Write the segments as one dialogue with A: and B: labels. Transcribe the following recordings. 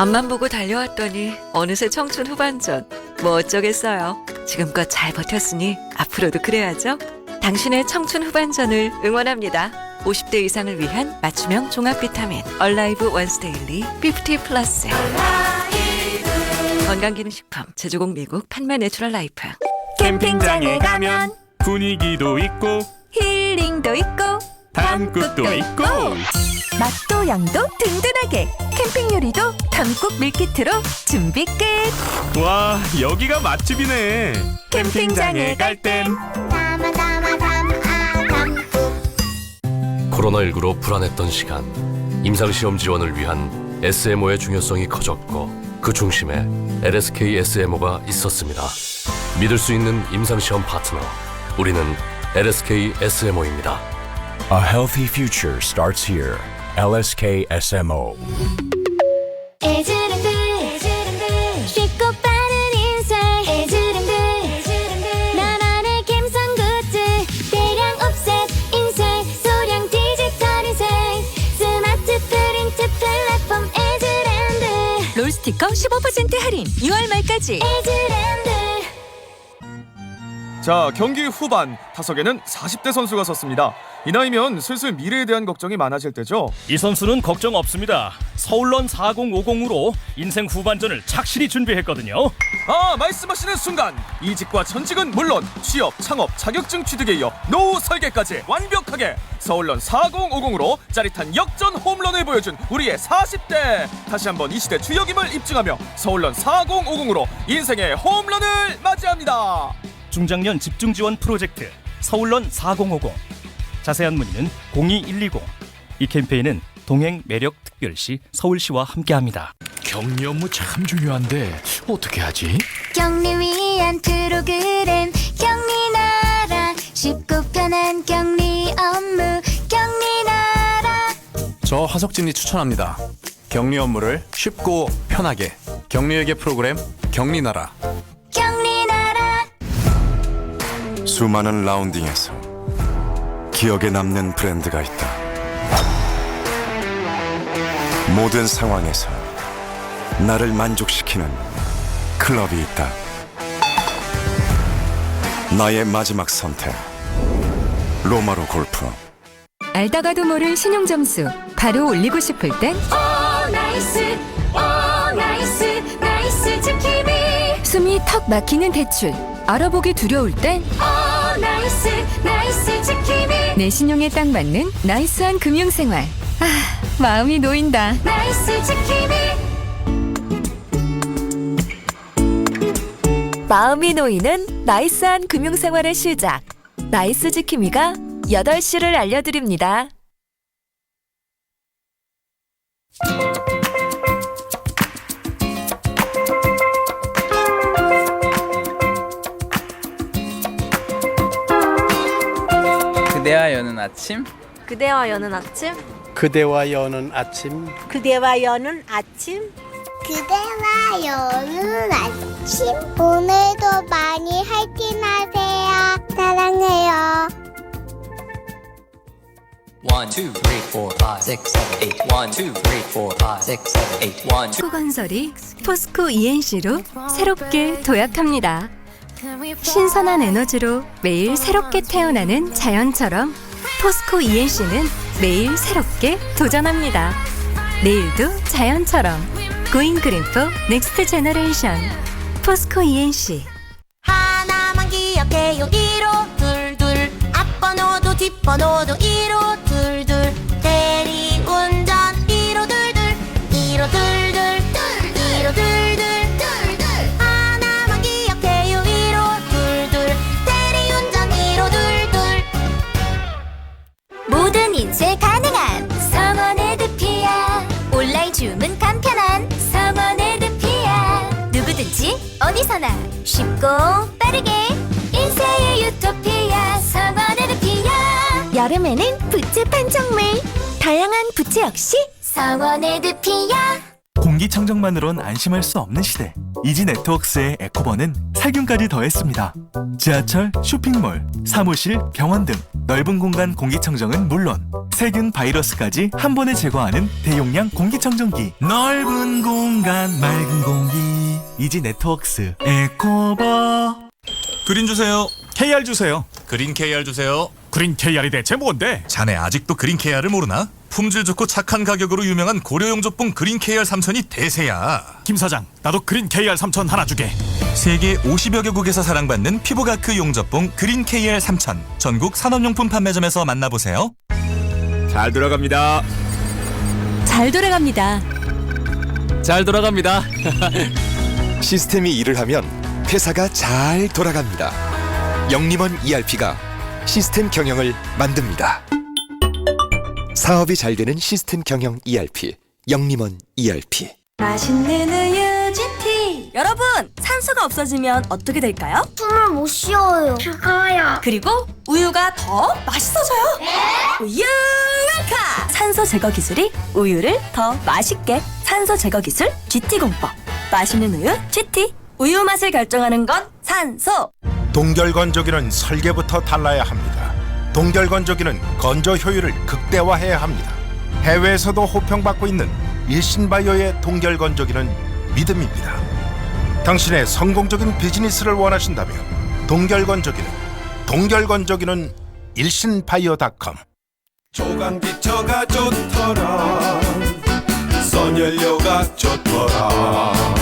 A: 앞만 보고 달려왔더니 어느새 청춘 후반전. 뭐 어쩌겠어요. 지금껏 잘 버텼으니 앞으로도 그래야죠. 당신의 청춘 후반전을 응원합니다. 50대 이상을 위한 맞춤형 종합 비타민 얼라이브 원스데일리 50 플러스 건강기능식품 제조공 미국 판매 내추럴 라이프
B: 캠핑장에 가면
C: 분위기도 있고
B: 힐링도 있고
C: 담국도 있고
B: 맛도 양도 든든하게 캠핑 요리도 담국 밀키트로 준비 끝
C: 와 여기가 맛집이네 캠핑장에 갈 땐
D: 담아 담아 담아 담고
E: 코로나19로 불안했던 시간 임상시험 지원을 위한 SMO의 중요성이 커졌고 그 중심에 LSK SMO가 있었습니다. 믿을 수 있는 임상시험 파트너 우리는 LSK SMO입니다.
F: A healthy future starts here. LSK SMO.
D: 에즈랜드 쉽고 빠른 인생. 에즈랜드 나만의 감성 굿즈. 대량 옵셋 인쇄 소량 디지털 인생. 스마트 프린트 플랫폼 에즈랜드
B: 롤 스티커 15% 할인. 6월 말까지.
D: 에즈랜드
G: 자, 경기 후반 타석에는 40대 선수가 섰습니다. 이 나이면 슬슬 미래에 대한 걱정이 많아질 때죠.
H: 이 선수는 걱정 없습니다. 서울런 4050으로 인생 후반전을 착실히 준비했거든요.
G: 아, 말씀하시는 순간 이직과 전직은 물론 취업, 창업, 자격증 취득에 이어 노후 설계까지 완벽하게 서울런 4050으로 짜릿한 역전 홈런을 보여준 우리의 40대 다시 한번 이 시대 주역임을 입증하며 서울런 4050으로 인생의 홈런을 맞이합니다.
H: 중장년 집중 지원 프로젝트 서울런 4050. 자세한 문의는 02120. 이 캠페인은 동행 매력 특별시 서울시와 함께합니다.
I: 격리 업무 참 중요한데 어떻게 하지?
D: 격리 위한 프로그램 격리나라 쉽고 편한 격리 업무 격리나라
I: 저 화석진이 추천합니다. 격리 업무를 쉽고 편하게 격리회계 프로그램 격리나라.
D: 격리나라
J: 수많은 라운딩에서 기억에 남는 브랜드가 있다. 모든 상황에서 나를 만족시키는 클럽이 있다. 나의 마지막 선택. 로마로 골프.
B: 알다가도 모를 신용 점수 바로 올리고 싶을 땐
D: 오 나이스 오 나이스 나이스 지킴이
B: 숨이 턱 막히는 대출 알아보기 두려울 땐
D: 오 나이스 나이스 지킴이
B: 내 신용에 딱 맞는 나이스한 금융생활. 아 마음이 놓인다.
D: 나이스 지킴이.
B: 마음이 놓이는 나이스한 금융생활의 시작. 나이스 지킴이가 8시를 알려드립니다
K: 여는 아침?
L: 그대와 여는 아침?
M: 그대와 여는 아침.
L: 그대와 여는 아침?
D: 그대와 여는 아침. 오늘도 많이 화이팅하세요. 사랑해요.
K: One, two, three, four, five, six, seven, eight. One, two, three, four, five, six, seven, eight. One, two.
B: 포스코건설이 포스코 ENC로 새롭게 도약합니다. 신선한 에너지로 매일 새롭게 태어나는 자연처럼 포스코 ENC는 매일 새롭게 도전합니다. 내일도 자연처럼 고잉 그린포 넥스트 제너레이션. 포스코 ENC
D: 하나만 기억해요 1호 둘둘. 앞번호도 뒷번호도 1호 둘둘 주문 간편한 성원의 드피아. 누구든지 어디서나 쉽고 빠르게 인쇄의 유토피아 성원의 드피아. 여름에는 부츠 판촉물 다양한 부츠 역시 성원의 드피아
C: 공기청정만으론 안심할 수 없는 시대 이지 네트워크스의 에코버는 살균까지 더했습니다 지하철, 쇼핑몰, 사무실, 병원 등 넓은 공간 공기청정은 물론 세균, 바이러스까지 한 번에 제거하는 대용량 공기청정기. 넓은 공간, 맑은 공기. 이지 네트웍스 에코버.
N: 그린 주세요.
O: KR 주세요.
N: 그린 KR 주세요.
O: 그린 KR이 대체 뭔데?
N: 자네 아직도 그린 KR을 모르나? 품질 좋고 착한 가격으로 유명한 고려용 족봉 그린 KR 3000이 대세야.
O: 김 사장, 나도 그린 KR 3000 하나 주게.
N: 세계 50여 개국에서 사랑받는 피부가크 용접봉 그린 KR 3000. 전국 산업용품 판매점에서 만나보세요.
G: 잘 돌아갑니다.
B: 잘 돌아갑니다.
G: 잘 돌아갑니다.
P: 시스템이 일을 하면 회사가 잘 돌아갑니다. 영림원 ERP가 시스템 경영을 만듭니다. 사업이 잘 되는 시스템 경영 ERP 영림원 ERP
Q: 맛있는 우유 GT 여러분 산소가 없어지면 어떻게 될까요?
D: 숨을 못 쉬어요. 죽어요.
Q: 그리고 우유가 더 맛있어져요 우유 카 산소 제거 기술이 우유를 더 맛있게 산소 제거 기술 GT 공법 맛있는 우유 GT 우유 맛을 결정하는 건 산소
R: 동결건조기는 설계부터 달라야 합니다. 동결 건조기는 건조 효율을 극대화해야 합니다. 해외에서도 호평받고 있는 일신바이오의 동결 건조기는 믿음입니다. 당신의 성공적인 비즈니스를 원하신다면 동결 건조기는 동결 건조기는 일신바이오닷컴
J: 조강기처가 좋더라 선연료가 좋더라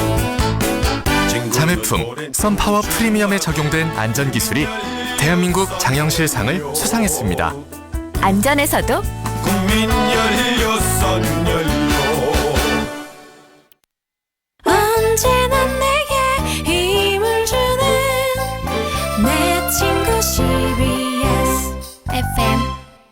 S: 자매품 썬파워 프리미엄에 적용된 안전 기술이 대한민국 장영실상을 수상했습니다.
B: 안전에서도
J: 국민 연료